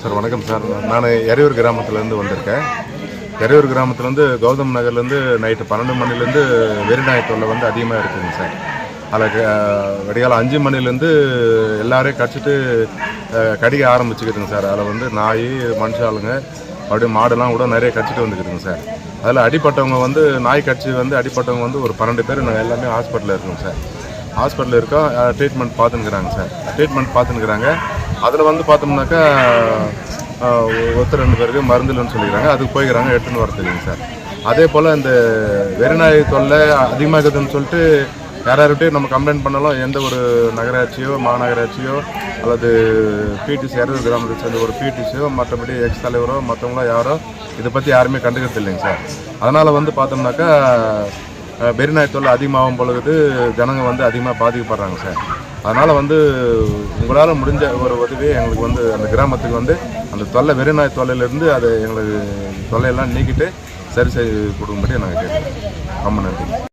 Sir வணக்கம் sir. நான் எரையூர் கிராமத்துலேருந்து வந்திருக்கேன். எரையூர் கிராமத்துலேருந்து கௌதம் நகர்லேருந்து நைட்டு பன்னெண்டு மணிலேருந்து வெறிநாய் தொல்லை வந்து அதிகமாக இருக்குதுங்க சார். அதில் விடியால அஞ்சு மணிலேருந்து எல்லாரையும் கடிச்சிட்டு கடிக்க ஆரம்பிச்சுக்கிதுங்க சார். அதில் வந்து நாய் மனுஷாளுங்க அப்படியே மாடுலாம் கூட நிறைய கடிச்சிட்டு வந்துக்குதுங்க சார். அதில் அடிப்பட்டவங்க வந்து நாய் கடிச்சி வந்து அடிப்பட்டவங்க வந்து ஒரு பன்னெண்டு பேர் நாங்கள் எல்லாமே ஹாஸ்பிட்டலில் இருக்கோம் சார். ஹாஸ்பிட்டலில் இருக்கோம் ட்ரீட்மெண்ட் பார்த்துன்னுக்குறாங்க சார். ட்ரீட்மெண்ட் பார்த்துன்னுக்குறாங்க. அதில் வந்து பார்த்தோம்னாக்கா ஒருத்தர் ரெண்டு பேருக்கு மருந்து இல்லைன்னு சொல்லிக்கிறாங்க. அதுக்கு போய்க்கிறாங்க எடுத்துன்னு வர தெரியுங்க சார். அதே போல் இந்த வெறிநாய் தொல்லை அதிகமாக இருக்குதுன்னு சொல்லிட்டு யாரார்கிட்டையும் நம்ம கம்ப்ளைண்ட் பண்ணாலும். எந்த ஒரு நகராட்சியோ மாநகராட்சியோ அல்லது பிடிசி யாரும் கிராமத்தை சேர்ந்த ஒரு பிடிசியோ மற்றபடி எக்ஸ் தலைவரோ மற்றவங்களோ யாரோ இதை பற்றி யாருமே கண்டுக்கிறது இல்லைங்க சார். அதனால் வந்து பார்த்தோம்னாக்கா வெறிநாய் தொல்லை அதிகமாகும் பொழுது ஜனங்க வந்து அதிகமாக பாதிக்கப்படுறாங்க சார். அதனால் வந்து உங்களால் முடிஞ்ச ஒரு உதவி எங்களுக்கு வந்து அந்த கிராமத்துக்கு வந்து அந்த தொல்லை வெறிநாய் தொல்லையிலேருந்து அதை எங்களுக்கு தொல்லையெல்லாம் நீக்கிட்டு சரி செய்து கொடுக்கும்படி நாங்கள் கேட்குறோம் ரொம்ப நன்றி.